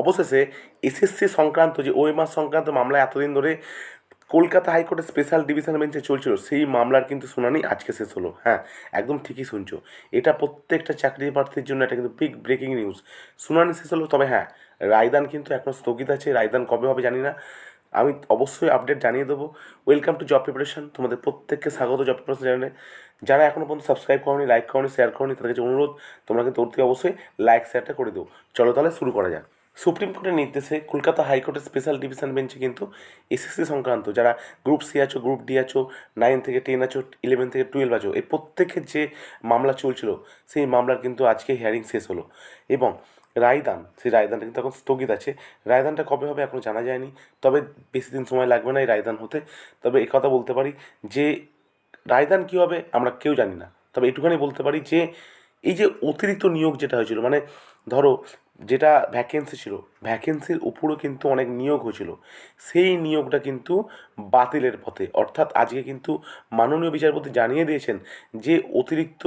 অবশেষে এসএসসি সংক্রান্ত যে ওএমআর সংক্রান্ত মামলা এতদিন ধরে কলকাতা হাইকোর্টের স্পেশাল ডিভিশন বেঞ্চে চলছিল, সেই মামলার কিন্তু শুনানি আজকে শেষ হলো। হ্যাঁ একদম ঠিকই শুনছো। এটা প্রত্যেকটা চাকরি প্রার্থীর জন্য এটা কিন্তু বিগ ব্রেকিং নিউজ শুনানি শেষ হলো, তবে হ্যাঁ রায়দান কিন্তু এখনও স্থগিত আছে। রায়দান কবে হবে জানি না। আমি অবশ্যই আপডেট জানিয়ে দেবো। ওয়েলকাম টু জব প্রিপারেশন তোমাদের প্রত্যেককে স্বাগত জব প্রিপারেশন চ্যানেলে যারা এখনও পর্যন্ত সাবস্ক্রাইব করনি লাইক করনি শেয়ার করনি তাদের কাছে অনুরোধ, তোমরা কিন্তু অতি অবশ্যই লাইক শেয়ারটা করে দিও। চলো তাহলে শুরু করা যাক। সুপ্রিম কোর্টের নির্দেশে কলকাতা হাইকোর্টের স্পেশাল ডিভিশন বেঞ্চে কিন্তু এসএসসি সংক্রান্ত, যারা গ্রুপ সি আছো গ্রুপ ডি আছো নাইন থেকে টেন আছো ইলেভেন থেকে টুয়েলভ আছো, এই প্রত্যেকের যে মামলা চলছিল, সেই মামলার কিন্তু আজকে হিয়ারিং শেষ হলো। এবং রায়দান, সেই রায়দানটা কিন্তু এখন স্থগিত আছে। রায়দানটা কবে হবে এখনও জানা যায়নি, তবে বেশি দিন সময় লাগবে না এই রায়দান হতে। তবে কথা বলতে পারি যে, রায়দান কী হবে আমরা কেউ জানি না। তবে এটুখানি বলতে পারি যে, এই যে অতিরিক্ত নিয়োগ যেটা হয়েছিল মানে ধরো যেটা ভ্যাকেন্সি ছিল ভ্যাকেন্সির উপরও কিন্তু অনেক নিয়োগ হয়েছিল। সেই নিয়োগটা কিন্তু বাতিলের পথে। অর্থাৎ আজকে কিন্তু মাননীয় বিচারপতি জানিয়ে দিয়েছেন যে অতিরিক্ত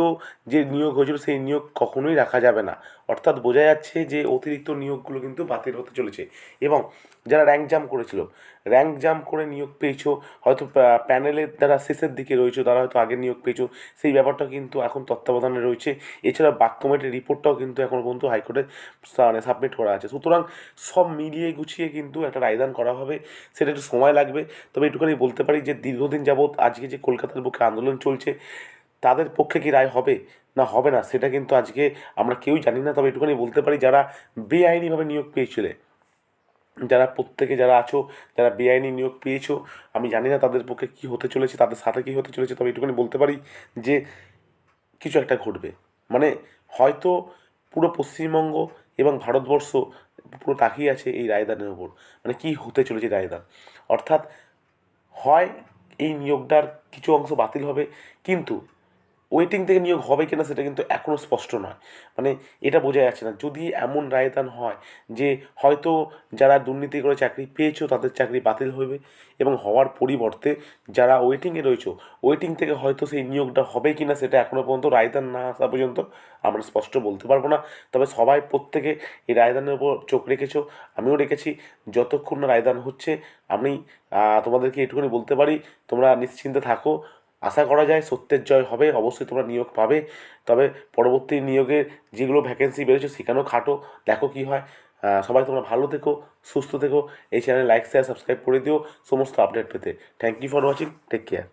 যে নিয়োগ হয়েছিল, সেই নিয়োগ কখনোই রাখা যাবে না। অর্থাৎ বোঝা যাচ্ছে যে অতিরিক্ত নিয়োগগুলো কিন্তু বাতিল হতে চলেছে। এবং যারা র্যাঙ্ক জাম্প করেছিল র্যাঙ্ক জাম্প করে নিয়োগ পেয়েছ, হয়তো প্যানেলের দ্বারা শেষের দিকে রয়েছে, তারা হয়তো আগে নিয়োগ পেয়েছ, সেই ব্যাপারটা কিন্তু এখন তত্ত্বাবধানে রয়েছে। এছাড়া বাক কমিটির রিপোর্টটাও কিন্তু এখন পর্যন্ত হাইকোর্টে মানে সাবমিট করা আছে। সুতরাং সব মিলিয়ে গুছিয়ে কিন্তু একটা রায়দান করা হবে, সেটা একটু সময় লাগবে। তবে একটুখানি বলতে পারি যে দীর্ঘদিন যাবৎ আজকে যে কলকাতার বুকে আন্দোলন চলছে তাদের পক্ষে কি রায় হবে? না হবে না। সেটা কিন্তু আজকে আমরা কেউই জানি না। তবে একটুখানি বলতে পারি, যারা বেআইনিভাবে নিয়োগ পেয়েছিলে, যারা প্রত্যেকে যারা আছো, যারা বেআইনি নিয়োগ পেয়েছ, আমি জানি না তাদের পক্ষে কী হতে চলেছে, তাদের সাথে কী হতে চলেছে, তবে একটুখানি বলতে পারি যে কিছু একটা ঘটবে। মানে হয়তো পুরো পশ্চিমবঙ্গ এবং ভারতবর্ষ পুরো তাকিয়ে আছে এই রায়দানের ওপর। মানে কী হতে চলেছে রায়দান? অর্থাৎ হয় এই নিয়োগটার কিছু অংশ বাতিল হবে, কিন্তু ওয়েটিং থেকে নিয়োগ হবে কিনা সেটা কিন্তু এখনও স্পষ্ট নয়। মানে এটা বোঝা যাচ্ছে না। যদি এমন রায়দান হয় যে হয়তো যারা দুর্নীতি করে চাকরি পেয়েছ, তাদের চাকরি বাতিল হবে এবং হওয়ার পরিবর্তে যারা ওয়েটিংয়ে রয়েছো ওয়েটিং থেকে হয়তো সেই নিয়োগটা হবে কি না সেটা এখনও পর্যন্ত রায়দান না আসা পর্যন্ত আমরা স্পষ্ট বলতে পারব না। তবে সবাই প্রত্যেকে এই রায়দানের উপর চোখ রেখেছো। আমিও রেখেছি। যতক্ষণ না রায়দান হচ্ছে, আমি তোমাদেরকে এটুকুনি বলতে পারি, তোমরা নিশ্চিন্তে থাকো। আশা করা যায় সত্যের জয় হবে, অবশ্যই তোমরা নিয়োগ পাবে। তবে পরবর্তী নিয়োগের যেগুলো ভ্যাকেন্সি বেরোচ্ছে সেখানেও খাটো, দেখো কি হয়। সবাই তোমরা ভালো থেকো, সুস্থ থেকো। এই চ্যানেলে লাইক শেয়ার সাবস্ক্রাইব করে দিও। সমস্ত আপডেট পেতে। Thank you for watching take care